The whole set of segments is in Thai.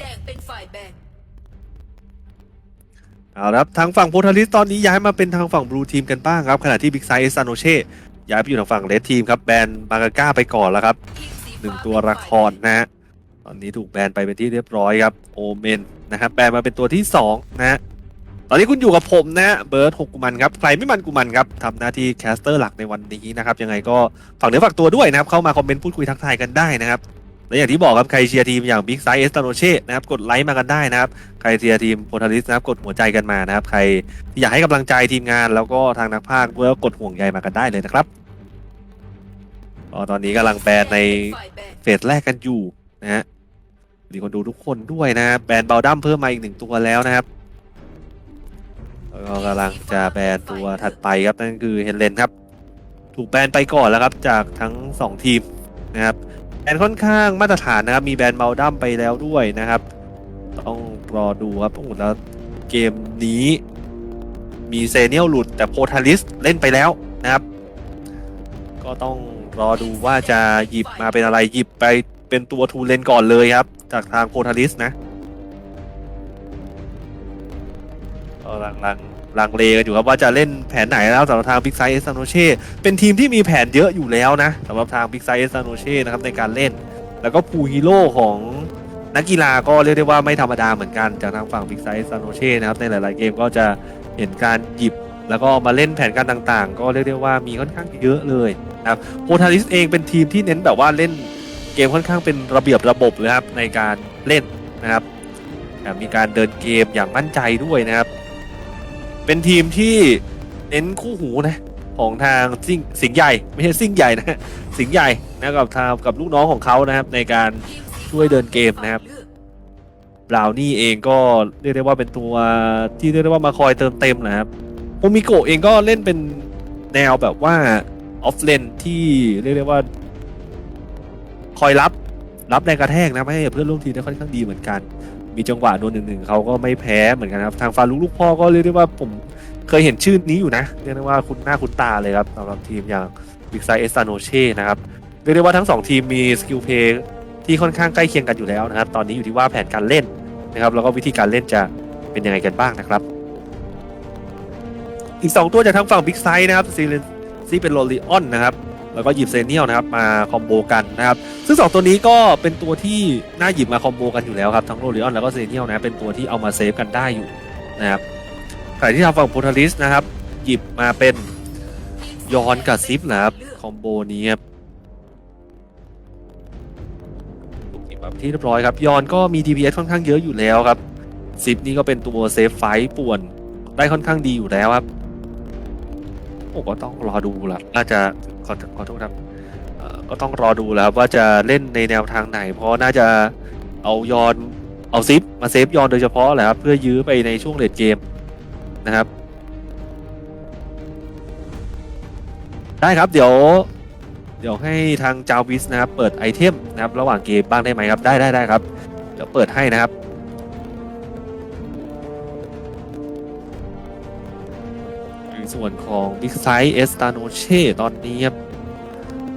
แดงเป็นฝ่ายแบนเอาละครับทางฝั่งโพทาริสตอนนี้ย้ายมาเป็นทางฝั่งบลูทีมกันบ้างครับ ขณะที่บิ๊กไซส์เอซานโนเช่ย้ายไปอยู่ทางฝั่งเลดทีมครับแบนบางาก้าไปก่อนแล้วครับทีมสีหนึ่งตัวละครนะฮะตอนนี้ถูกแบนไปเป็นที่เรียบร้อยครับโอเมนนะครับแบนมาเป็นตัวที่2นะฮะตอนนี้คุณอยู่กับผมนะฮะเบิร์ดหกกุมันครับใครไม่มันกุมันครับทำหน้าที่แคสเตอร์หลักในวันนี้นะครับยังไงก็ฝากเนื้อฝากตัวด้วยนะครับเข้ามาคอมเมนต์พูดคุยทักทายกันได้นะครับ และอย่างที่บอกครับใครเชียร์ทีมอย่างบิ๊กไซส์เอสตาโนเช่นะครับกดไลค์มากันได้นะครับ ใครเชียร์ทีมโพทาริสนะครับกดหัวใจกันมานะครับ ใครที่อยากให้กำลังใจทีมงาน แล้วก็ทางนักพากย์ด้วยก็กดห่วงใยมากันได้เลยนะครับตอนนี้กำลังแบนในเฟสแรกกันอยู่นะฮะมีคนดูทุกคนด้วยนะแบนเบลดัมเพิ่มมาอีกหนึ่งตัวแล้วนะครับแล้วก็กำลังจะแบนตัวถัดไปครับนั่นคือเฮเลนครับ ถูกแบนไปก่อนแล้วครับจากทั้งสองทีมนะครับ แบนค่อนข้างมาตรฐานนะครับ มีแบรนด์เบลดัมไปแล้วด้วยนะครับ ต้องรอดูครับโอ้โหแล้วเกมนี้มีเซเนียลหลุดแต่โพทาลิสเล่นไปแล้วนะครับ ก็ต้องรอดูว่าจะหยิบมาเป็นอะไรหยิบไปเป็นตัวทูเลนก่อนเลยครับ จากทางโพทาลิสนะก็ลังลัง ลังเลกันอยู่ครับว่าจะเล่นแผนไหนแล้วสำหรับทางบิ๊กไซเอสซานโนเช่เป็นทีมที่มีแผนเยอะอยู่แล้วนะสำหรับทางบิ๊กไซเอสซานโนเช่นะครับในการเล่น แล้วก็พูลฮีโร่ของนักกีฬาก็เรียกได้ว่าไม่ธรรมดาเหมือนกันจากทางฝั่งบิ๊กไซเอสซานโนเช่นะครับในหลาย ๆ เกมก็จะเห็นการหยิบแล้วก็มาเล่นแผนการต่างๆ ก็เรียกได้ว่ามีค่อนข้างเยอะเลยนะครับโพทาริสเองเป็นทีมที่เน้นแบบว่าเล่นเกมค่อนข้างเป็นระเบียบระบบเลยครับในการเล่นนะครับมีการเดินเกมอย่างมั่นใจด้วยนะครับ เป็นทีมที่เน้นคู่หูนะ ของทางสิงสิงห์ใหญ่ ไม่ใช่ซิ่งใหญ่นะ สิงห์ใหญ่นะกับทางกับลูกน้องของเขานะครับ ในการช่วยเดินเกมนะครับเลือกบราวนี่เองก็เรียกได้ว่าเป็นตัวที่เรียกได้ว่ามาคอยเติมเต็มนะครับโอมิโกะเองก็เล่นเป็นแนวแบบว่าออฟเลนที่เรียกได้ว่า คอยรับรับแรงกระแทกนะไม่ให้เพื่อนร่วมทีมได้ค่อนข้างดีเหมือนกัน มีจังหวะโดนหนึ่งหนึ่งเขาก็ไม่แพ้เหมือนกันครับ ทางฟาลุกลูกพ่อก็เรียกได้ว่าผมเคยเห็นชื่อนี้อยู่นะเรียกได้ว่าคุณหน้าคุณตาเลยครับสำหรับทีมอย่างบิ๊กไซเอสตาโนเช่นะครับเรียกได้ว่าทั้งสองทีมมีสกิลเพย์ที่ค่อนข้างใกล้เคียงกันอยู่แล้วนะครับ ตอนนี้อยู่ที่ว่าแผนการเล่นนะครับ แล้วก็วิธีการเล่นจะเป็นยังไงกันบ้างนะครับ อีก 2 ตัวจากทางฝั่งบิ๊กไซนะครับซีเรนซีเป็นโรลิออนนะครับ แล้วก็หยิบเซเนียลนะครับมาคอมโบกันนะครับซึ่ง 2 ตัวนี้ก็เป็นตัวที่น่าหยิบมาคอมโบกันอยู่แล้วครับทั้งโรลิออนแล้วก็เซเนียลนะเป็นตัวที่เอามาเซฟกันได้อยู่นะครับขณะที่ทางฝั่งโพทาริสนะครับ หยิบมาเป็นยอนกับซิปนะครับคอมโบนี้ครับถูกหยิบที่เรียบร้อยครับยอนก็มี DPS ค่อนข้างเยอะอยู่แล้วครับซิปนี่ก็เป็นตัวเซฟไฟป่วนได้ค่อนข้างดีอยู่แล้วครับ โอ้ก็ต้องรอดูละน่าจะขอขอโทษครับก็ต้องรอดูแล้วว่าจะเล่นในแนวทางไหน เพราะน่าจะเอายอนเอาซิปมาเซฟยอนโดยเฉพาะแหละครับเพื่อยื้อไปในช่วงเลดเกมนะครับ ได้ครับเดี๋ยว เดี๋ยวให้ทางจาวิสนะครับ เปิดไอเทมนะครับ ระหว่างเกมบ้างได้ไหมครับ ได้ได้ได้ครับ เดี๋ยวเปิดให้นะครับ ส่วนของ Big Size e s t a n o c e ตอนนี้ครับ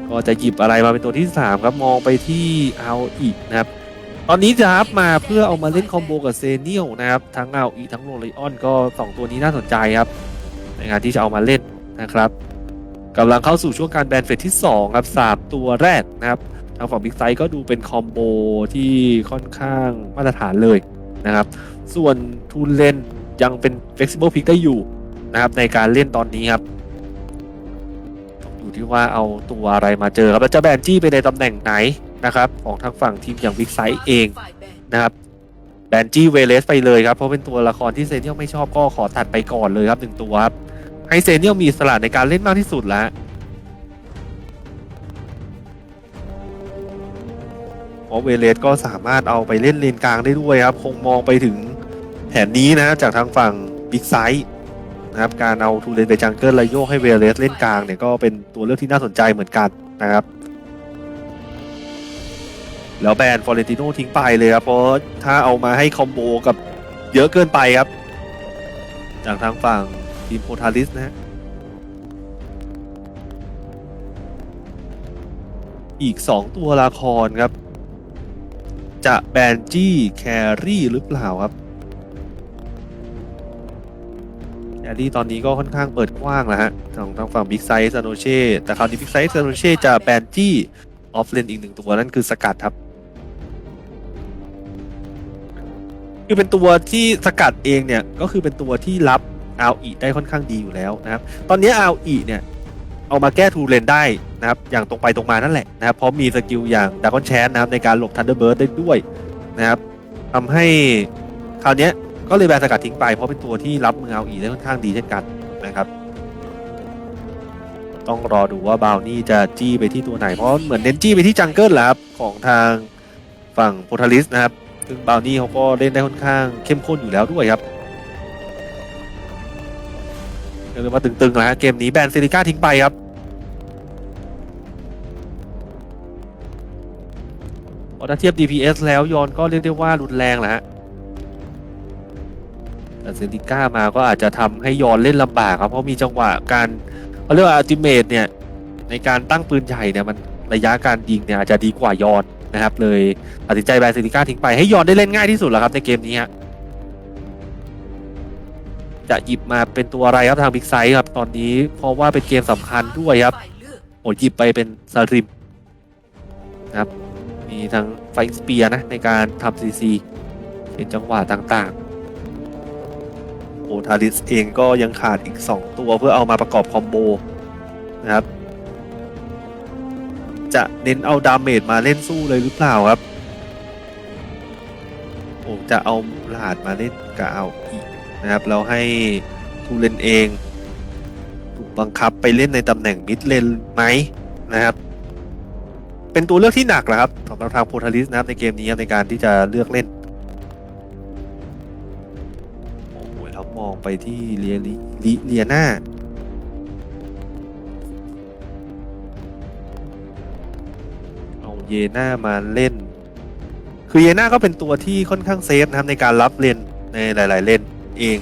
ก็จะหยิบอะไรมาเป็นตัวที่ 3 ครับ มองไปที่เอาอีกนะครับ ตอนนี้จะอัพมาเพื่อเอามาเล่นคอมโบกับเซเนียลนะครับ ทั้งเอาอีทั้งโรลิออนก็ 2 ตัวนี้น่าสนใจครับ ในการที่จะเอามาเล่นนะครับกำลังเข้าสู่ช่วงการแบนเฟสที่ 2 ครับ 3 ตัวแรกนะครับ ทางฝั่งบิ๊กไซก็ดูเป็นคอมโบที่ค่อนข้างมาตรฐานเลยนะครับ ส่วนทูเลนยังเป็น flexible pick ได้อยู่ นะครับในการเล่นตอนนี้ครับอยู่ที่ว่าเอาตัวอะไรมาเจอครับแล้วจะแบนจี้ไปในตำแหน่งไหนนะครับของทางฝั่งทีมอย่างบิ๊กไซเองนะครับแบนจี้เวเลสไปเลยครับเพราะเป็นตัวละครที่เซเนียลไม่ชอบก็ขอตัดไปก่อนเลยครับหนึ่งตัวครับให้เซเนียลมีอิสละในการเล่นมากที่สุดแล้วเพราะเวเลสก็สามารถเอาไปเล่นเลนกลางได้ด้วยครับ คงมองไปถึงแผนนี้นะจากทางฝั่งบิ๊กไซ นะครับการเอาทูเลนไปจังเกิลแล้วโยกให้เวเลสเล่นกลางเนี่ยก็เป็นตัวเลือกที่น่าสนใจเหมือนกันนะครับ แล้วแบนฟอเรนติโนทิ้งไปเลยครับ เพราะถ้าเอามาให้คอมโบกับเยอะเกินไปครับ จากทางฝั่งทีมโพทาลิสนะฮะอีก 2 ตัวละครครับ จะแบนจี้แครี่หรือเปล่าครับ แครี่ตอนนี้ก็ค่อนข้างเปิดกว้างแล้วฮะของทางฝั่งบิ๊กไซส์ซานโนเช่แต่คราวนี้บิ๊กไซส์ซานโนเช่จะแบนจี้ออฟเลนอีกหนึ่งตัวนั่นคือสกัดครับ คือเป็นตัวที่สกัดเองเนี่ย ก็คือเป็นตัวที่รับอาอีได้ค่อนข้างดีอยู่แล้วนะครับ ตอนนี้อาอีเนี่ย เอามาแก้ทูเลนได้นะครับ อย่างตรงไปตรงมานั่นแหละนะครับเพราะมีสกิลอย่างด a กอนแชนนะครับในการหลบทันเดอร์เบิร์ดได้ด้วยนะครับทำให้คราวนี้ ก็เลยแบนสกัดทิ้งไปเพราะเป็นตัวที่รับมือเอาอีได้ค่อนข้างดีเช่นกันนะครับ ต้องรอดูว่าบาวนี่จะจี้ไปที่ตัวไหน เพราะเหมือนเน้นจี้ไปที่จังเกิลแหละครับของทางฝั่งโพทาลิสนะครับ ซึ่งบาวนี่เขาก็เล่นได้ค่อนข้างเข้มข้นอยู่แล้วด้วยครับเรียกว่าตึงๆนะฮะเกมนี้แบนซิลิก้าทิ้งไปครับพอถ้าเทียบ DPS แล้วยอนก็เรียกได้ว่ารุนแรงแหละฮะ แต่ซิลิก้ามาก็อาจจะทำให้ยอนเล่นลำบากครับ เพราะมีจังหวะการเขาเรียกว่าอัลติเมทเนี่ยในการตั้งปืนใหญ่เนี่ยมันระยะการยิงเนี่ยอาจจะดีกว่ายอนนะครับ เลยตัดสินใจแบนเซิลิก้าทิ้งไปให้ยอนได้เล่นง่ายที่สุดแล้วครับในเกมนี้ฮะจะหยิบมาเป็นตัวอะไรครับทางบิ๊กไซส์ครับตอนนี้เพราะว่าเป็นเกมสำคัญด้วยครับโอ้หยิบไปเป็นซาริมนะครับมีทั้งไฟสเปียร์นะในการทำซีซีเป็นจังหวะต่างๆ โอทาริสเองก็ยังขาดอีก 2 ตัวเพื่อเอามาประกอบคอมโบนะครับ จะเน้นเอาดาเมจมาเล่นสู้เลยหรือเปล่าครับโอ้จะเอาลาดมาเล่นกับเอาอีกนะครับแล้วให้ทูเลนเองถูกบังคับไปเล่นในตำแหน่งมิดเลนไหมนะครับ เป็นตัวเลือกที่หนักแหละครับสำหรับทางโพทาลิสนะครับในเกมนี้ในการที่จะเลือกเล่น องไปที่เลียลิเลียนาเอาเยนามาเล่น คือเยนาก็เป็นตัวที่ค่อนข้างเซฟนะครับในการรับเลนในหลาย ๆ เลนเอง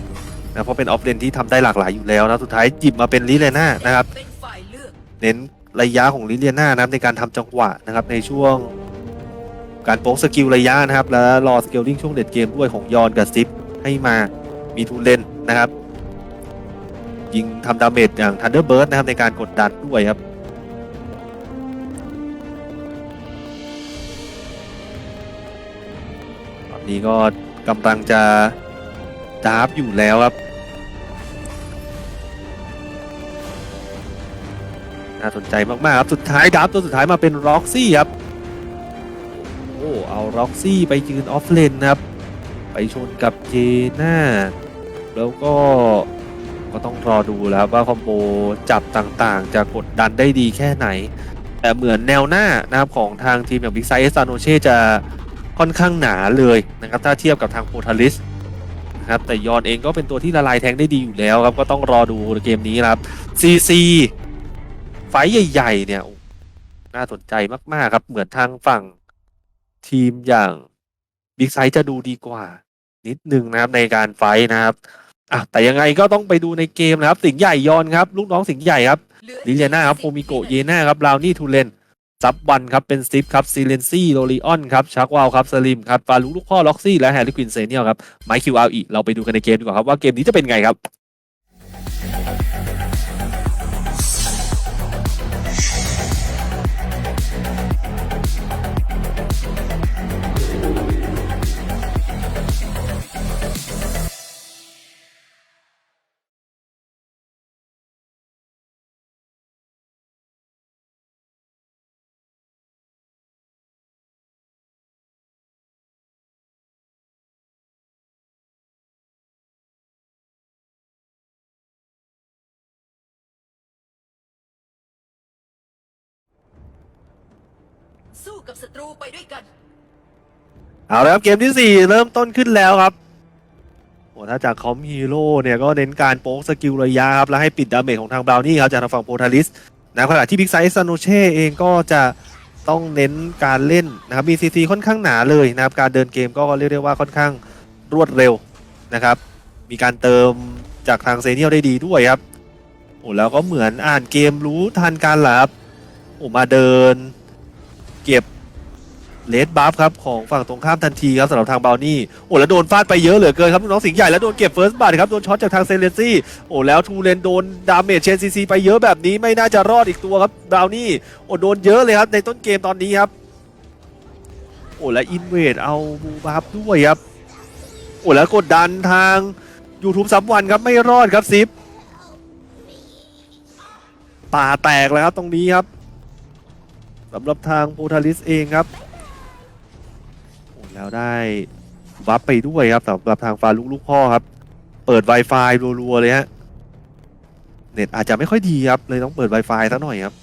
นะเพราะเป็นออฟเลนที่ทำได้หลากหลายอยู่แล้วนะสุดท้ายหยิบมาเป็นลิเลน่านะครับเน้นระยะของลิเลียนานะครับในการทำจังหวะนะครับในช่วงการโป๊กสกิลระยะนะครับ แล้วรอสเกลลิ่งช่วงเด็ดเกมด้วยของยอนกับซิปให้มา มีทูเลนนะครับ ยิงทำดาเมจอย่างทันเดอร์เบิร์ดนะครับในการกดดันด้วยครับตอนนี้ก็กำลังจะดาร์ฟอยู่แล้วครับน่าสนใจมาก ๆ ครับ สุดท้ายดับตัวสุดท้ายมาเป็นร็อกซี่ครับ โอ้ เอาร็อกซี่ไปยืนออฟเลนนะครับ ไปชนกับเจน่า แล้วก็ก็ต้องรอดูแล้วว่าคอมโบจับต่างๆ จะกดดันได้ดีแค่ไหน แต่เหมือนแนวหน้านะครับของทางทีมอย่างบิ๊กไซเอสซานโนเช่จะค่อนข้างหนาเลยนะครับ ถ้าเทียบกับทางโพทาลิสนะครับแต่ยอนเองก็เป็นตัวที่ละลายแทงได้ดีอยู่แล้วครับ ก็ต้องรอดูเกมนี้ครับซีซีไฟใหญ่ๆเนี่ยน่าสนใจมากๆครับ เหมือนทางฝั่งทีมอย่างบิ๊กไซจะดูดีกว่า นิดนึงนะครับในการไฟนะครับ อะแต่ยังไงก็ต้องไปดูในเกมนะครับ สิงห์ใหญ่ยอนครับลูกน้องสิงห์ใหญ่ครับลิเลียนาครับโฟมิโกะเยน่าครับลาวนี่ทูเลนซับวันครับเป็นซิฟครับซีเลนซี่โรลิออนครับชักวาวครับสลิมครับฟาลุลูกพ่อล็อกซี่และแฮร์รี่ควินเซเนียลครับไมคิวอาอีเราไปดูกันในเกมดีกว่าครับว่าเกมนี้จะเป็นไงครับ สู้กับศัตรูไปด้วยกัน เอาละครับเกมที่ 4 เริ่มต้นขึ้นแล้วครับโอ้ถ้าจากคอมฮีโร่เนี่ยก็เน้นการโป๊กสกิลระยะครับ แล้วให้ปิดดาเมจของทางบราวนี่ครับจากทางฝั่งโพทาลิสนะขณะที่บิ๊กไซส์ซานโนเช่เองก็จะต้องเน้นการเล่นนะครับมีซีซีค่อนข้างหนาเลยนะครับ การเดินเกมก็เรียกได้ว่าค่อนข้างรวดเร็วนะครับ มีการเติมจากทางเซเนียลได้ดีด้วยครับโอ้แล้วก็เหมือนอ่านเกมรู้ทันการหลับโอ้มาเดิน เก็บเลดบัฟครับของฝั่งตรงข้ามทันทีครับสำหรับทางบาวนี่โอ้แล้วโดนฟาดไปเยอะเหลือเกินครับน้องสิงห์ใหญ่แล้วโดนเก็บเฟิร์สบัตครับโดนช็อตจากทางเซเลนซี่โอ้แล้วทูเลนโดนดาเมจเชนซีซีไปเยอะแบบนี้ไม่น่าจะรอดอีกตัวครับบาวนี่โอ้โดนเยอะเลยครับในต้นเกมตอนนี้ครับโอ้และอินเวดเอาบูบัฟด้วยครับโอ้แล้วกดดันทาง YouTube ซับวันครับไม่รอดครับซิปป่าแตกแล้วครับตรงนี้ครับ สำหรับทางโพทาลิสเองครับโอ้แล้วได้บัฟไปด้วยครับสำหรับทางฟาลุกลูกพ่อครับ เปิด Wi-Fi รัวๆเลยฮะเน็ตอาจจะไม่ค่อยดีครับ เลยต้องเปิด Wi-Fi สักหน่อยครับ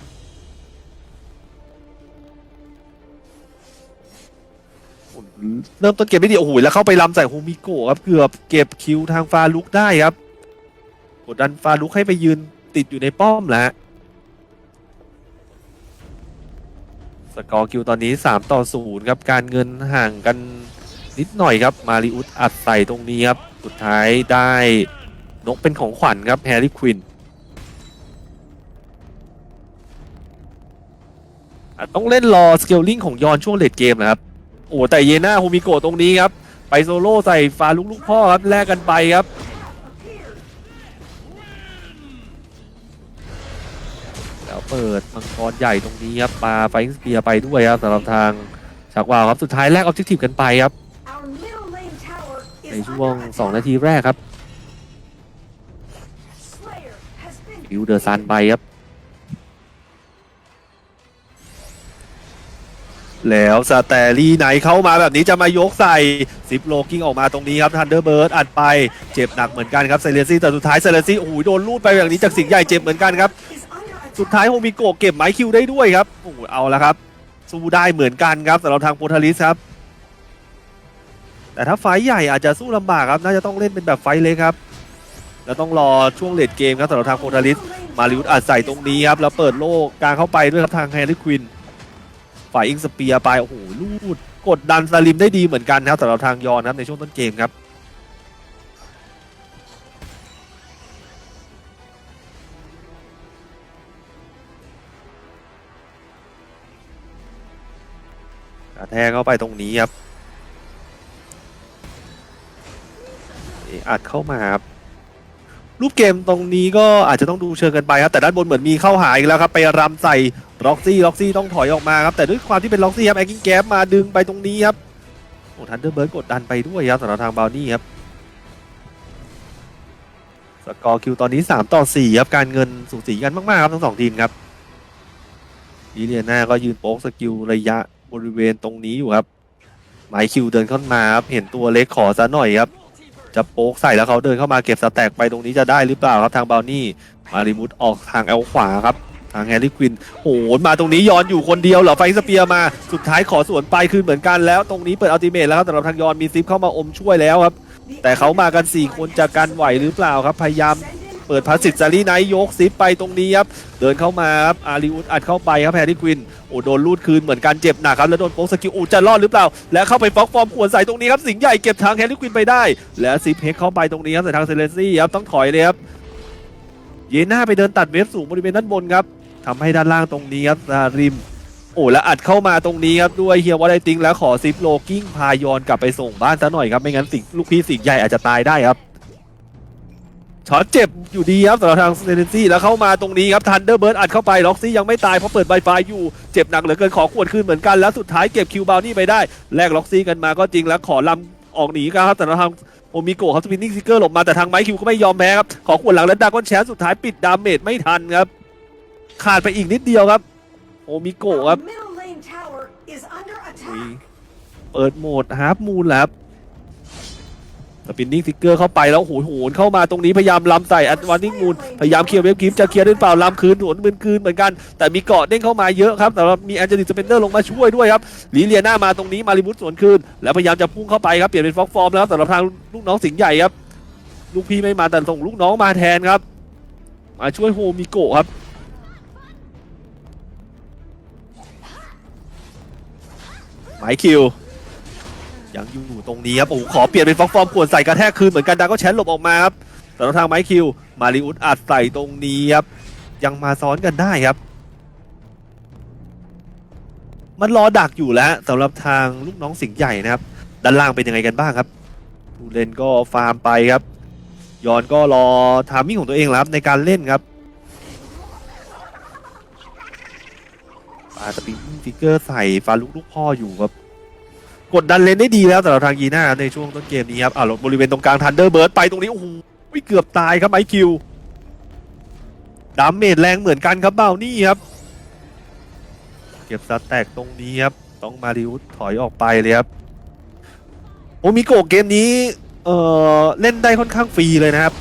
เริ่มต้นเกมไม่ดีโอ้โหแล้วเข้าไปลำใส่โฮมิโกะครับ เกือบเก็บคิวทางฟาลุกได้ครับ กดดันฟาลุกให้ไปยืนติดอยู่ในป้อมแล้ว สกอร์คิวตอนนี้ 3 ต่อ 0 ครับ การเงินห่างกันนิดหน่อยครับ มาริอุสอัดใส่ตรงนี้ครับ สุดท้ายได้นกเป็นของขวัญครับ แฮร์รี่ควินต้องเล่นรอสเกลลิงของยอนช่วงเลดเกมนะครับ โอ้แต่เยน่าโฮมิโกะตรงนี้ครับ ไปโซโล่ใส่ฟาลุกลูกพ่อครับแลกกันไปครับ เปิดมังกรใหญ่ตรงนี้ครับปาไฟสเปียร์ไปด้วยครับสำหรับทางฉากวาวครับสุดท้ายแลกออบเจกตีฟกันไปครับ ในช่วง 2 นาทีแรกครับ Slayer has been วิวเดอร์ซันไปครับ แล้วสแตลี่ไหนเข้ามาแบบนี้จะมายกใส่ซิปโลกิ้งออกมาตรงนี้ครับทันเดอร์เบิร์ดอัดไปเจ็บหนักเหมือนกันครับเซเลนซี่แต่สุดท้ายเซเลนซี่โอ้โหโดนลูดไปแบบนี้จากสิงห์ใหญ่เจ็บเหมือนกันครับ สุดท้ายโฮมิโกะเก็บไม้คิวได้ด้วยครับโอ้โหเอาละครับ สู้ได้เหมือนกันครับสำหรับทางโพทาลิสครับ แต่ถ้าไฟท์ใหญ่อาจจะสู้ลำบากครับ น่าจะต้องเล่นเป็นแบบไฟท์เล็กครับ แล้วต้องรอช่วงเลดเกมครับสำหรับทางโพทาลิส มาริอุสอัดใส่ตรงนี้ครับ แล้วเปิดโล่กลางเข้าไปด้วยครับทางแฮร์รี่ควิน ฝ่ายอิงสเปียร์ไป โอ้โหลูด กดดันสลิมได้ดีเหมือนกันครับสำหรับทางยอนครับในช่วงต้นเกมครับ แทกเข้าไปตรงนี้ครับเอ่ออัดเข้ามาครับรูปเกมตรงนี้ก็อาจจะต้องดูเชิงกันไปครับแต่ด้านบนเหมือนมีเข้าหาอีกแล้วครับไปรำใส่ล็อกซี่ล็อกซี่ต้องถอยออกมาครับแต่ด้วยความที่เป็นล็อกซี่ครับแอคกิ้งแก๊มาดึงไปตรงนี้ครับโอ้ทันเดอร์เบิร์ดกดดันไปด้วยครับสำหรับทางบาวนี่ครับสกอร์คิวตอนนี้ 3 ต่อ 4 ครับ การเงินสูสีกันมาก ๆ ครับ ทั้งสองทีมครับอีเลียนาก็ยืนโป๊กสกิลระยะ บริเวณตรงนี้อยู่ครับไมค์คิวเดินเข้ามาครับเห็นตัวเล็กขอซะหน่อยครับ จะโป๊กใส่แล้วเขาเดินเข้ามาเก็บสแต็กไปตรงนี้จะได้หรือเปล่าครับทางบาวนี่มาริมุตออกทางแอลขวาครับทางแฮร์รี่ควินโหนมาตรงนี้ยอนอยู่คนเดียวเหรอไฟสเปียร์มาสุดท้ายขอสวนไปคืนเหมือนกันแล้ว ตรงนี้เปิดอัลติเมทแล้วครับสำหรับทางยอนมีซิปเข้ามาอมช่วยแล้วครับ แต่เขามากัน 4 คนจะกันไหวหรือเปล่าครับ พยายาม ปิดพาสซิตซารีไนท์ยกซิปไปตรงนี้ครับ เดินเข้ามาครับอาริอุสอัดเข้าไปครับแฮร์รี่ควินโอ้โดนลูดคืนเหมือนกันเจ็บหนักครับ แล้วโดนโป๊กสกิลอูจะรอดหรือเปล่า แล้วเข้าไปฟ็อกฟอร์มขวนใส่ตรงนี้ครับ สิงห์ใหญ่เก็บทางแฮร์รี่ควินไปได้ แล้วซิปเฮกเข้าไปตรงนี้ครับใส่ทางเซเลซี่ครับต้องถอยเลยครับเยน่าไปเดินตัดเวฟสูงบริเวณด้านบนครับทำให้ด้านล่างตรงนี้ครับซาริมโอ้แล้วอัดเข้ามาตรงนี้ครับด้วยเฮียวอลไดติงแล้วขอซิปโลกิ้งพายอนกลับไปส่งบ้านซะหน่อยครับไม่งั้นสิงลูกพี่สิงใหญ่อาจจะตายได้ครับ ช็อตเจ็บอยู่ดีครับสำหรับทางเซเลนซี่แล้วเข้ามาตรงนี้ครับทันเดอร์เบิร์ดอัดเข้าไปล็อกซี่ยังไม่ตายเพราะเปิดไวไฟอยู่เจ็บหนักเหลือเกินขอขวดคืนเหมือนกันแล้วสุดท้ายเก็บคิวบาวนี่ไปได้แลกล็อกซี่กันมาก็จริงแล้วขอลำออกหนีครับแต่ทางโอมิโกะครับสปินนิ่งซิกเกอร์หลบมาแต่ทางไมค์คิวก็ไม่ยอมแพ้ครับขอขวดหลังแล้วดากอนแชนสุดท้ายปิดดาเมจไม่ทันครับขาดไปอีกนิดเดียวครับโอมิโกะ Our ครับ middle lane tower is under อุ๊ย attack. เปิดโหมดฮาร์ฟมูลแล้วครับ สปินนิ่งฟิกเกอร์เข้าไปแล้วโหยโหนเข้ามาตรงนี้พยายามล้ำใส่อัดวานนิ่งมูลพยายามเคลียร์เวฟกิฟจะเคลียร์ได้หรือเปล่าล้ำคืนโหนมืนคืนเหมือนกัน แต่มีเกาะเด้งเข้ามาเยอะครับแต่ว่ามีแอนเจลิกสเปนเดอร์ลงมาช่วยด้วยครับลีเลียนามาตรงนี้มาริมุตสวนคืน แล้วพยายามจะพุ่งเข้าไปครับเปลี่ยนเป็นฟ็อกฟอร์มแล้วสำหรับทางลูกน้องสิงห์ใหญ่ครับลูกพี่ไม่มาแต่ส่งลูกน้องมาแทนครับ มาช่วยโฮมิโกะครับหมายคิว ยังอยู่ตรงนี้ครับโอ้โหขอเปลี่ยนเป็นฟอกฟอร์มขวดใส่กระแทกคืนเหมือนกันดังก็แชนหลบออกมาครับแต่ทางไมค์คิว มาริอุสอัดใส่ตรงนี้ครับ ยังมาซ้อนกันได้ครับ มันรอดักอยู่แล้วสำหรับทางลูกน้องสิงห์ใหญ่นะครับ ด้านล่างเป็นยังไงกันบ้างครับทูเลนก็ฟาร์มไปครับยอนก็รอทามมิ่งของตัวเองครับในการเล่นครับปาสปินฟิกเกอร์ใส่ฟาลุกลูกพ่ออยู่ครับ กดดันเลนได้ดีแล้วสำหรับทางยีน่าในช่วงต้นเกมนี้ครับอ่าบริเวณตรงกลางทันเดอร์เบิร์ดไปตรงนี้โอ้โหเกือบตายครับไอคิวดาเมจแรงเหมือนกันครับเบ้านี่ครับ เก็บสแต็กตรงนี้ครับ ต้องมาริอุสถอยออกไปเลยครับโอมิโกะเกมนี้เอ่อเล่นได้ค่อนข้างฟรีเลยนะครับ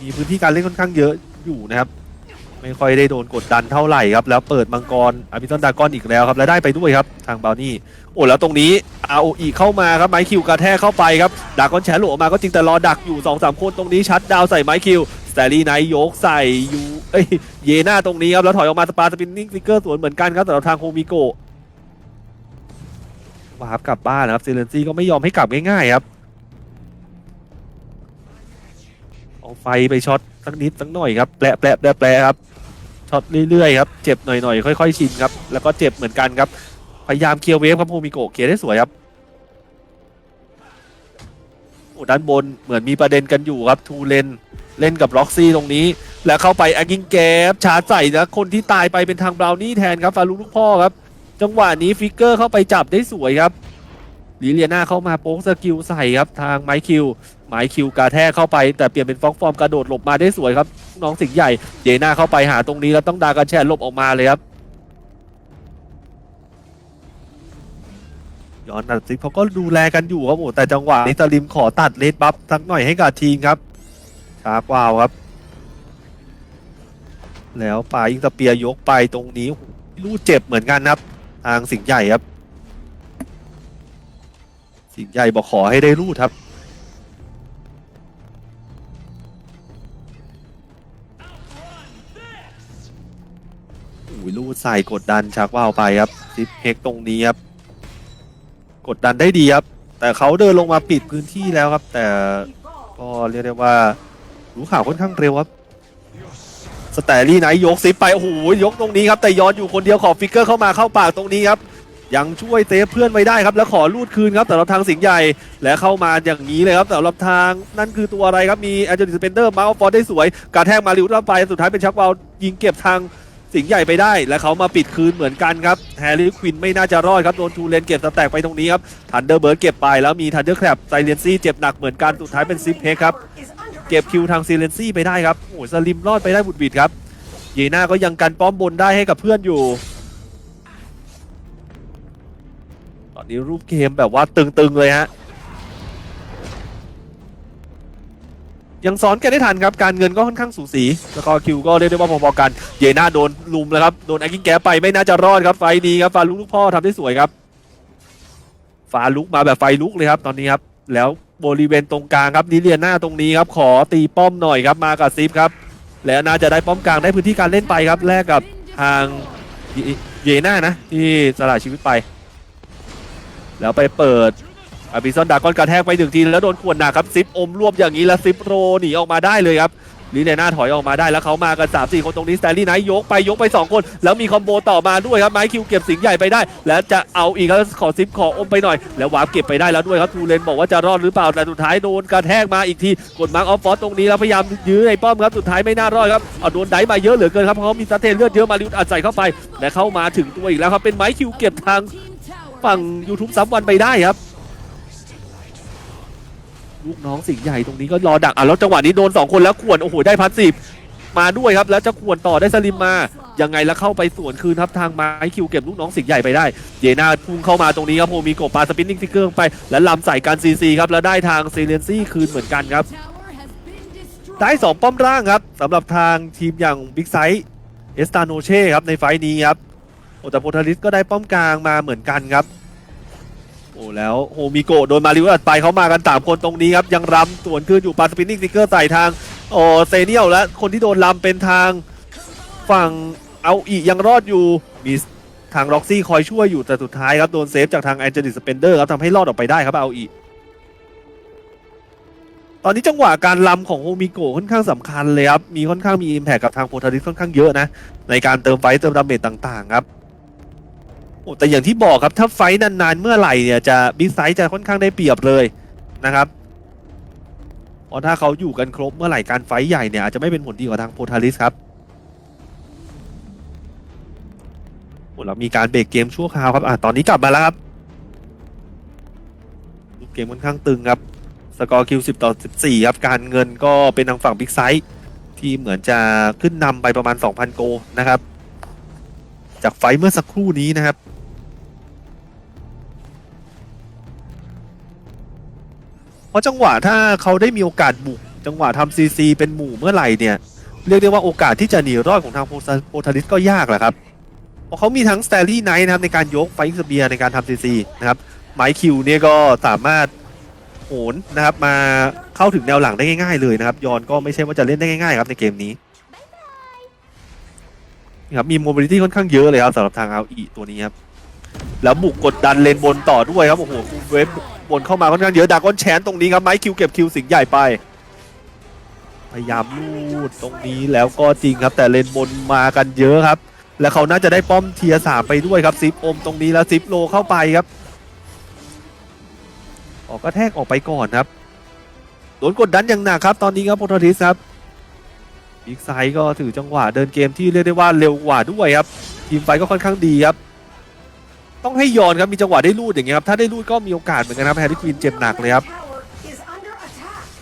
มีพื้นที่การเล่นค่อนข้างเยอะอยู่นะครับ ไม่ค่อยได้โดนกดดันเท่าไหร่ครับ แล้วเปิดมังกรอาบิซอนดากอนอีกแล้วครับ และได้ไปด้วยครับ ทางเบานี่ โอ้แล้วตรงนี้ ROE เข้ามาครับไมค์คิวกระแทกเข้าไปครับดากอนแชร์หลออกมาก็จริงแต่รอดักอยู่2อสคนตรงนี้ชัดดาวใส่ไมค์คิวสแตลลี่ไนท์ยกใส่ยูเอ้ยเยน่าตรงนี้ครับแล้วถอยออกมาสปาสปินนิ่งฟิกเกอร์สวนเหมือนกันครับสำหรับทางโฮมิโกะวาร์ปกลับบ้านนะครับเซเลนซี่ก็ไม่ยอมให้กลับง่ายๆครับเอาไฟไปช็อตสักนิดสักหน่อยครับแปะแปะแปะแปะครับช็อตเรื่อยๆครับเจ็บหน่อยๆค่อยๆชินครับแล้วก็เจ็บเหมือนกันครับ พยายามเคลียร์เวฟครับโฮมิโกะเคลียร์ได้สวยครับโอ้ด้านบนเหมือนมีประเด็นกันอยู่ครับทูเลนเล่นกับล็อกซี่ตรงนี้ แล้วเข้าไปแอคกิ้งแกปชาร์จใส่นะคนที่ตายไปเป็นทางบราวนี่แทนครับฟาลุลูกพ่อครับ จังหวะนี้ฟิกเกอร์เข้าไปจับได้สวยครับลิเลียนาเข้ามาโป๊กสกิลใส่ครับทางไมคิวไมคิวกรแทกเข้าไป แต่เปลี่ยนเป็นฟอกฟอร์มกระโดดหลบมาได้สวยครับ น้องสิงห์ใหญ่เจน่าเข้าไปหาตรงนี้แล้วต้องดากันแชร์หลบออกมาเลยครับ ย้อนตัดซิกเขาก็ดูแลกันอยู่ครับโอ้แต่จังหวะนี้ตาลิมขอตัดเลดบัฟสักหน่อยให้กับทีมครับช้ากวาวครับ แล้วปายิงสเปียรยกไปตรงนี้โอ้โหลูกเจ็บเหมือนกันครับ ทางสิงห์ใหญ่ครับ สิงห์ใหญ่บอกขอให้ได้รูดครับโอ้ยลูดใส่กดดันชักว่าวไปครับซิปเฮกตรงนี้ครับ กดดันได้ดีครับ แต่เขาเดินลงมาปิดพื้นที่แล้วครับ แต่ก็เรียกได้ว่ารู้ข่าวค่อนข้างเร็วครับสแตลลี่ไนยกซิปไปโอ้โหยกตรงนี้ครับแต่ย้อนอยู่คนเดียวขอฟิกเกอร์เข้ามาเข้าปากตรงนี้ครับยังช่วยเซฟเพื่อนไว้ได้ครับแล้วขอลูดคืนครับแต่เราทางสิงห์ใหญ่และเข้ามาอย่างนี้เลยครับแต่เราทางนั่นคือตัวอะไรครับมีแอนเจลิสเปนเดอร์มาฟอร์ได้สวยกระแทกมาลิวรับไปสุดท้ายเป็นชักวาลยิงเก็บทาง สิงห์ใหญ่ไปได้ และเขามาปิดคืนเหมือนกันครับแฮร์รี่ควินไม่น่าจะรอดครับโดนทูเลนเก็บสแต็กไปตรงนี้ครับทันเดอร์เบิร์ดเก็บไปแล้วมีทันเดอร์แครบไซเลนซี่เจ็บหนักเหมือนกันสุดท้ายเป็นซิปเฮกครับเก็บคิวทางซีเลนซี่ไปได้ครับโอ้สลิมรอดไปได้บุดบิดครับเยน่าก็ยังกันป้อมบนได้ให้กับเพื่อนอยู่ตอนนี้รูปเกมแบบว่าตึงๆเลยฮะ ยังซ้อนแกได้ทันครับ การเงินก็ค่อนข้างสูสี แล้วก็คิวก็เรียกได้ว่าพอๆกัน เยน่าโดนลุมแล้วครับ โดนแอคกิ้งแกไปไม่น่าจะรอดครับ ไฟนี้ครับฟาลุกลูกพ่อทำได้สวยครับฟาลุกมาแบบไฟลุกเลยครับตอนนี้ครับ แล้วบริเวณตรงกลางครับนิเลียนาตรงนี้ครับ ขอตีป้อมหน่อยครับ มากับซิฟครับ และน่าจะได้ป้อมกลางได้พื้นที่การเล่นไปครับ แลกกับทางเยเยน่านะ ที่สละชีวิตไป แล้วไปเปิด อาบิซอนดากอนกระแทกไปหนึ่งทีแล้วโดนขวนหนักครับซิปอมรวบอย่างนี้แล้วซิปโรหนีออกมาได้เลยครับลิเลียนาถอยออกมาได้แล้วเขามากัน 3 4 คนตรงนี้สแตลลี่ไนท์ยกไปยกไป 2 คน แล้วมีคอมโบต่อมาด้วยครับไม้คิวเก็บสิงใหญ่ไปได้ แล้วจะเอาอีกแล้วขอซิปขออมไปหน่อย แล้ววาร์ปเก็บไปได้แล้วด้วยครับทูเลนบอกว่าจะรอดหรือเปล่าแต่สุดท้ายโดนกระแทกมาอีกทีกดมาร์กออฟฟอสตรงนี้แล้วพยายามยื้อในป้อมครับสุดท้ายไม่น่ารอดครับเอาโดนไดมาเยอะเหลือเกินครับเพราะเขามีสเตนเลือดเยอะมาลิวอัดใส่เข้าไปและเข้ามาถึงตัวอีกแล้วครับเป็นไมคิวเก็บทางฝั่ง YouTube ซับวันไปได้ครับ ลูกน้องสิงห์ใหญ่ตรงนี้ก็รอดักอะแล้วจังหวะนี้โดน2คนแล้วขวนโอ้โหได้พัดสิบมาด้วยครับ แล้วจะขวนต่อได้สลิมมายังไงแล้วเข้าไปสวนคืนครับทางไม้คิวเก็บลูกน้องสิงห์ใหญ่ไปได้เยนาพุ่งเข้ามาตรงนี้ครับโฮมีโกปาสปินนิ่งฟิกเกอร์ไป แล้วลำใส่การซีซีครับแล้วได้ทางเซเลนซี่คืนเหมือนกันครับได้2ป้อมร่างครับสำหรับทางทีมอย่างบิ๊กไซส์เอสตาโนเช่ครับในไฟล์นี้ครับโอต่โพทาริสก็ได้ป้อมกลางมาเหมือนกันครับ โอ้แล้วโฮมิโกะโดนมาริวอัดไปเขามากันสามคนตรงนี้ครับยังรำสวนคืนอยู่ปาสปินนิ่งซิกเกอร์ใส่ทางโอ้เซเนียลและคนที่โดนรำเป็นทางฝั่งเอาอียังรอดอยู่มีทางล็อกซี่คอยช่วยอยู่แต่สุดท้ายครับโดนเซฟจากทางแอนเจลิสเปนเดอร์ครับทำให้รอดออกไปได้ครับเอาอีตอนนี้จังหวะการลำของโฮมิโกะค่อนข้างสำคัญเลยครับ มีค่อนข้างมีอิมแพคกับทางโพทาริสค่อนข้างเยอะนะ ในการเติมไฟเติมดาเมจต่างๆครับ โอ้แต่อย่างที่บอกครับถ้าไฟท์นานๆเมื่อไหร่เนี่ยจะบิ๊กไซส์จะค่อนข้างได้เปรียบเลยนะครับเพราะถ้าเขาอยู่กันครบเมื่อไหร่การไฟท์ใหญ่เนี่ยอาจจะไม่เป็นผลดีกับทางโพทาริสครับโอ้เรามีการเบรกเกมชั่วคราวครับอะตอนนี้กลับมาแล้วครับรูปเกมค่อนข้างตึงครับสกอร์คิว10 ต่อ 14 ครับ การเงินก็เป็นทางฝั่งบิ๊กไซส์ที่เหมือนจะขึ้นนำไปประมาณ 2,000 โกนะครับ จากไฟท์เมื่อสักครู่นี้นะครับ ราะจังหวะถ้าเขาได้มีโอกาสบุก จังหวะทำซีซีเป็นหมู่เมื่อไหร่เนี่ยเรียกได้ว่าโอกาสที่จะหนีรอดของทางโพซาโพทาริสก็ยากแหละครับเพราะเขามีทั้งสเตลลี่ไนท์นะครับในการยกไฟท์สเบียในการทำซีซีนะครับไมค์คิวเนี่ยก็สามารถโหนนะครับมาเข้าถึงแนวหลังได้ง่ายๆเลยนะครับ ยอนก็ไม่ใช่ว่าจะเล่นได้ง่ายๆครับในเกมนี้นครับมีโมบิลิตี้ค่อนข้างเยอะเลยครับสำหรับทางเอาอีตัวนี้ครับ แล้วบุกกดดันเลนบนต่อด้วยครับโอ้โหคุมเวฟบนเข้ามาค่อนข้างเยอะดากอนแชนตรงนี้ครับไมค์คิวเก็บคิวสิงห์ใหญ่ไป พยายามลูดตรงนี้แล้วก็จริงครับ แต่เลนบนมากันเยอะครับ แล้วเขาน่าจะได้ป้อมเทียสามไปด้วยครับซิปอมตรงนี้แล้วซิปโลเข้าไปครับ ออกก็แทกออกไปก่อนครับโดนกดดันอย่างหนักครับ ตอนนี้ครับโพทอริสครับบิ๊กไซก็ถือจังหวะเดินเกมที่เรียกได้ว่าเร็วกว่าด้วยครับทีมไฟก็ค่อนข้างดีครับ ต้องให้ย้อนครับมีจังหวะได้ลูดอย่างเงี้ยครับถ้าได้ลูดก็มีโอกาสเหมือนกันครับแฮร์รี่ควีนเจ็บหนักเลยครับ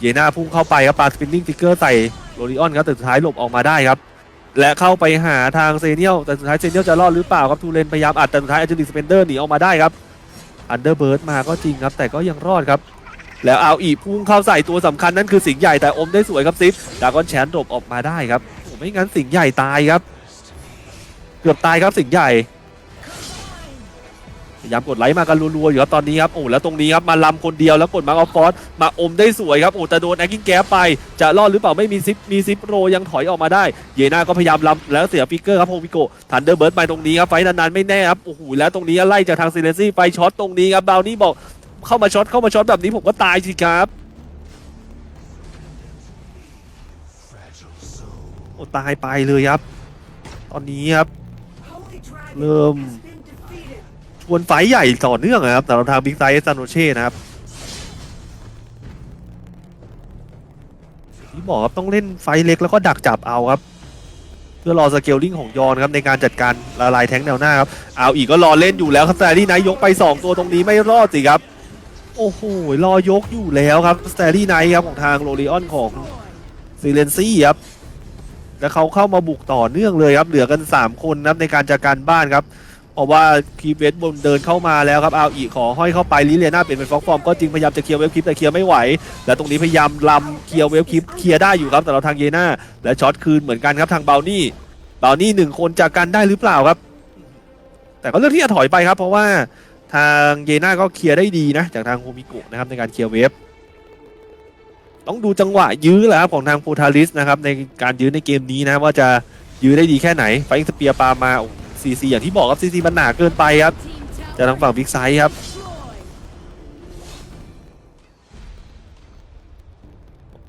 เยน่าพุ่งเข้าไปครับปาสปินนิ่งฟิกเกอร์ใส่โรลิออนครับแต่สุดท้ายหลบออกมาได้ครับ และเข้าไปหาทางเซเนียลแต่สุดท้ายเซเนียลจะรอดหรือเปล่าครับทูเลนพยายามอัดแต่สุดท้ายอัจฉริสเปนเดอร์หนีออกมาได้ครับอันเดอร์เบิร์ดมาก็จริงครับ แต่ก็ยังรอดครับ แล้วเอาอีพุ่งเข้าใส่ตัวสำคัญนั่นคือสิงใหญ่แต่อมได้สวยครับซิฟดากอนแชนหลบออกมาได้ครับโอ้ไม่งั้นสิงใหญ่ตายครับ เกือบตายครับสิงใหญ่ พยายามกดไลค์มากันรัวๆอยู่ครับตอนนี้ครับโอ้แล้วตรงนี้ครับมาลำคนเดียวแล้วกดมาร์กออฟฟอสมาอมได้สวยครับโอ้แต่โดนแอคกิ้งแก๊ไป จะรอดหรือเปล่าไม่มีซิปมีซิปโรยังถอยออกมาได้ เยน่าก็พยายามลำแล้วเสียฟิกเกอร์ครับโฮมิโกทันเดอร์เบิร์ดไปตรงนี้ครับไฟนานๆไม่แน่ครับโอ้โหแล้วตรงนี้ไล่จากทางซิเลซี่ไปช็อตตรงนี้ครับบาวนี่บอกเข้ามาช็อตเข้ามาช็อตแบบนี้ผมก็ตายสิครับโอ้ตายไปเลยครับ ตอนนี้ครับ Holy Dragon Lơm. วนไฟใหญ่ต่อเนื่องอะครับสำหรับทางบิ๊กไซส์ซานโนเช่นะครับที่บอกครับต้องเล่นไฟเล็กแล้วก็ดักจับเอาครับ เพื่อรอสเกลลิ่งของยอนครับในการจัดการละลายแทงแนวหน้าครับเอาอีกก็รอเล่นอยู่แล้วครับแตรี่ไนท์ยกไป 2 ตัวตรงนี้ไม่รอดสิครับ โอ้โหรอยกอยู่แล้วครับสแตอรี่ไนท์ครับของทางโรลิออนของซีเลนซี่ครับแล้วเขาเข้ามาบุกต่อเนื่องเลยครับ เหลือกัน 3 คนนะครับในการจัดการบ้านครับ เพราะว่าคีเวสบนเดินเข้ามาแล้วครับเอาอีขอห้อยเข้าไปลิเลียนาเปลี่ยนเป็นฟอกฟอร์มก็จริงพยายามจะเคลียร์เวฟคลิปแต่เคลียร์ไม่ไหว แล้วตรงนี้พยายามลำเคลียร์เวฟคลิปเคลียร์ได้อยู่ครับแต่เราทางเยน่าและช็อตคืนเหมือนกันครับทางเบลนี่เบลนี่หนึ่งคนจากกันได้หรือเปล่าครับ แต่ก็เลือกที่จะถอยไปครับ เพราะว่าทางเยน่าก็เคลียร์ได้ดีนะ จากทางโฮมิโกะนะครับในการเคลียร์เวฟต้องดูจังหวะยื้อแหละครับของทางโพทาริสนะครับในการยื้อในเกมนี้นะว่าจะยื้อได้ดีแค่ไหนไฟสเปียร์ปามา ซีซีอย่างที่บอกครับซีซีมันหนาเกินไปครับจากทางฝั่งบิ๊กไซด์ครับ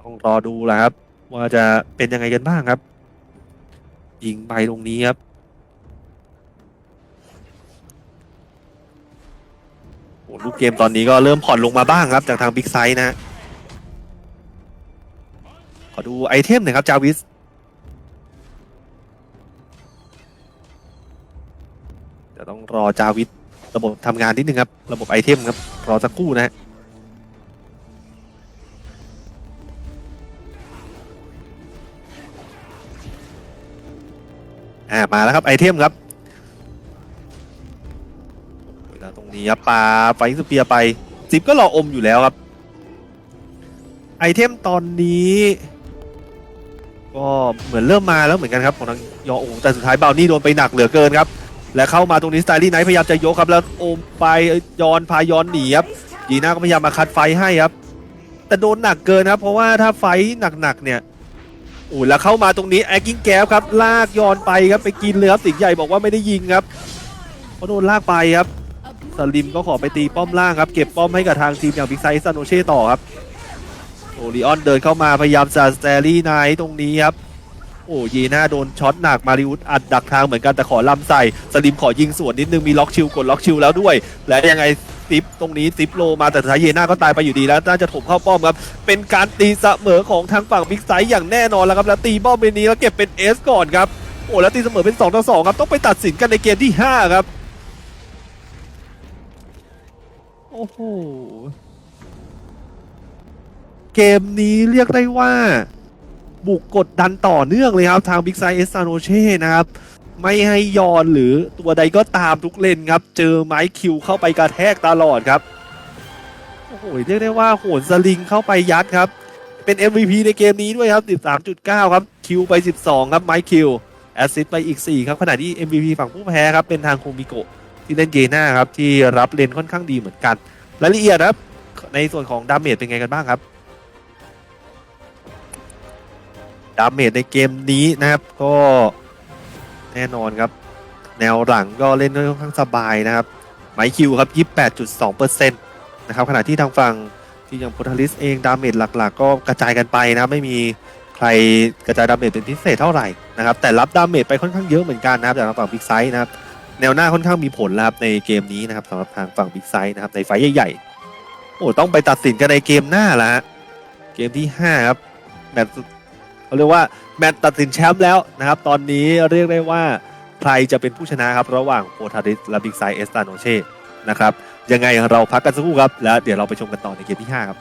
ต้องรอดูแหละครับ ว่าจะเป็นยังไงกันบ้างครับ ยิงไปตรงนี้ครับโอ้ลูกเกมตอนนี้ก็เริ่มผ่อนลงมาบ้างครับ จากทางบิ๊กไซด์นะฮะขอดูไอเทมหน่อยครับจาวิส จะต้องรอจาวิสระบบทำงานนิดนึงครับ ระบบไอเทมครับ รอสักครู่นะฮะอ่ามาแล้วครับไอเทมครับแล้วตรงนี้ครับปลาไฟสเปียร์ไปซิปก็รออมอยู่แล้วครับ ไอเทมตอนนี้ ก็เหมือนเริ่มมาแล้วเหมือนกันครับของทางยอโอ้แต่สุดท้ายเบลนี่โดนไปหนักเหลือเกินครับ และเข้ามาตรงนี้สไตลี่ไนท์พยายามจะยกครับแล้วโอมไปยอนพายอนหนีครับยีน่าก็พยายามมาคัดไฟให้ครับ แต่โดนหนักเกินครับ เพราะว่าถ้าไฟหนักๆเนี่ยโอ้ยแล้วเข้ามาตรงนี้แอคกิ้งแก๊บครับลากยอนไปครับไปกินเลยครับสิงใหญ่บอกว่าไม่ได้ยิงครับเพราะโดนลากไปครับสลิมก็ขอไปตีป้อมล่างครับ เก็บป้อมให้กับทางทีมอย่างบิ๊กไซส์ซานโนเช่ต่อครับโอริออนเดินเข้ามาพยายามจะสเตลี่ไนท์ตรงนี้ครับ โอ้เยน่าโดนช็อตหนักมาริอุสอัดดักทางเหมือนกันแต่ขอลำใส่สลิมขอยิงสวนนิดนึงมีล็อกชิลกดล็อกชิลแล้วด้วย และยังไงซิปตรงนี้ซิปโลมาแต่สุดท้ายเยน่าก็ตายไปอยู่ดีแล้วน่าจะถมเข้าป้อมครับ เป็นการตีเสมอของทางฝั่งบิ๊กไซส์อย่างแน่นอนแล้วครับ แล้วตีป้อมเป็นนี้แล้วเก็บเป็นเอสก่อนครับ โอ้แล้วตีเสมอเป็น2ต่อ2ครับ ต้องไปตัดสินกันในเกมที่ 5 ครับ โอ้โห เกมนี้เรียกได้ว่า บุกกดดันต่อเนื่องเลยครับ ทางบิ๊กไซเอสซานโนเช่นะครับ ไม่ให้ยอนหรือตัวใดก็ตามทุกเลนครับ เจอไม้คิวเข้าไปกระแทกตลอดครับ โอ้โหเรียกได้ว่าโหนสลิงเข้าไปยัดครับ เป็น MVP ในเกมนี้ด้วยครับ 13.9 ครับ คิวไป 12 ครับไม้คิวแอสซิสไปอีก 4 ครับขณะที่ MVP ฝั่งผู้แพ้ครับ เป็นทางโคมิโกะที่เล่นเยน่าครับ ที่รับเลนค่อนข้างดีเหมือนกันรายละเอียดครับ ในส่วนของดาเมจเป็นไงกันบ้างครับ ดาเมจในเกมนี้นะครับ ก็แน่นอนครับ แนวหลังก็เล่นได้ค่อนข้างสบายนะครับไมค์คิวครับ 28.2%นะครับขณะที่ทางฝั่งที่อย่างโพทาลิสเองดาเมจหลักๆ ก็กระจายกันไปนะไม่มีใครกระจายดาเมจเป็นพิเศษเท่าไหร่นะครับแต่รับดาเมจไปค่อนข้างเยอะเหมือนกันนะครับจากทางฝั่งบิ๊กไซส์นะครับแนวหน้าค่อนข้างมีผลแล้วครับในเกมนี้นะครับสำหรับทางฝั่งบิ๊กไซส์นะครับในไฟใหญ่ๆโอ้ต้องไปตัดสินกันในเกมหน้าละฮะเกมที่ห้าครับแมตช์ เขาเรียกว่าแมตช์ตัดสินแชมป์แล้วนะครับ ตอนนี้เรียกได้ว่าใครจะเป็นผู้ชนะครับ ระหว่างโพทาริสและบิ๊กไซเอสตาโนเช่นะครับ ยังไงเราพักกันสักครู่ครับ แล้วเดี๋ยวเราไปชมกันต่อในเกมที่ 5 ครับ